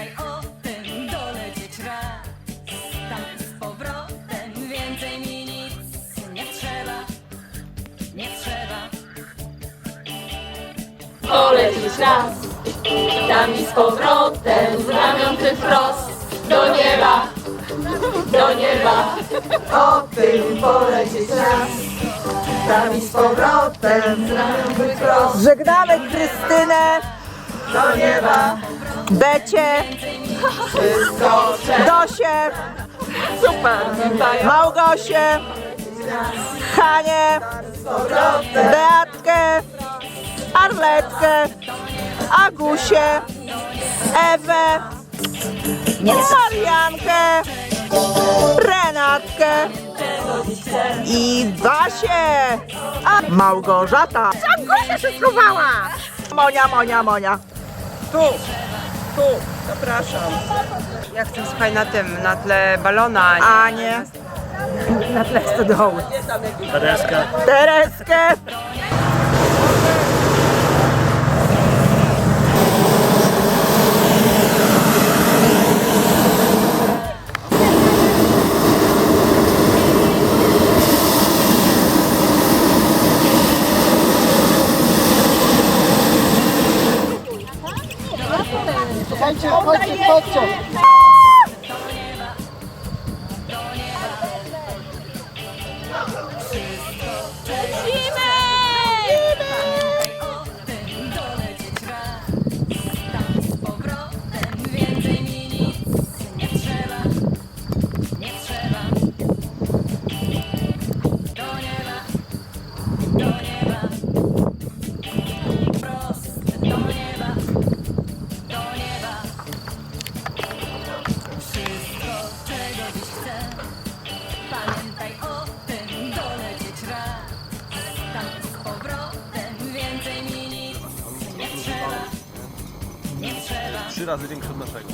Pamiętaj o tym, dolecieć raz Tam z powrotem, więcej mi nic Nie trzeba, nie trzeba. Polecisz raz Tam i z powrotem, z ramion ty wprost Do nieba, do nieba. O tym polecisz raz Tam i z powrotem, z ramion ty wprost Żegnamy Krystynę. Do nieba. Becie, super. Małgosię, Hanię, Beatkę, Arletkę, Agusię, Ewę, Mariankę, Renatkę. I Basię, a Małgorzata. Agusia się schowała! Monia, Monia, Monia. Tu, tu, zapraszam. Ja chcę słuchaj na tym, na tle balona. A nie. Na tle stodoły. Tereska. Tereskę. Pamiętaj Trzy razy większy od naszego.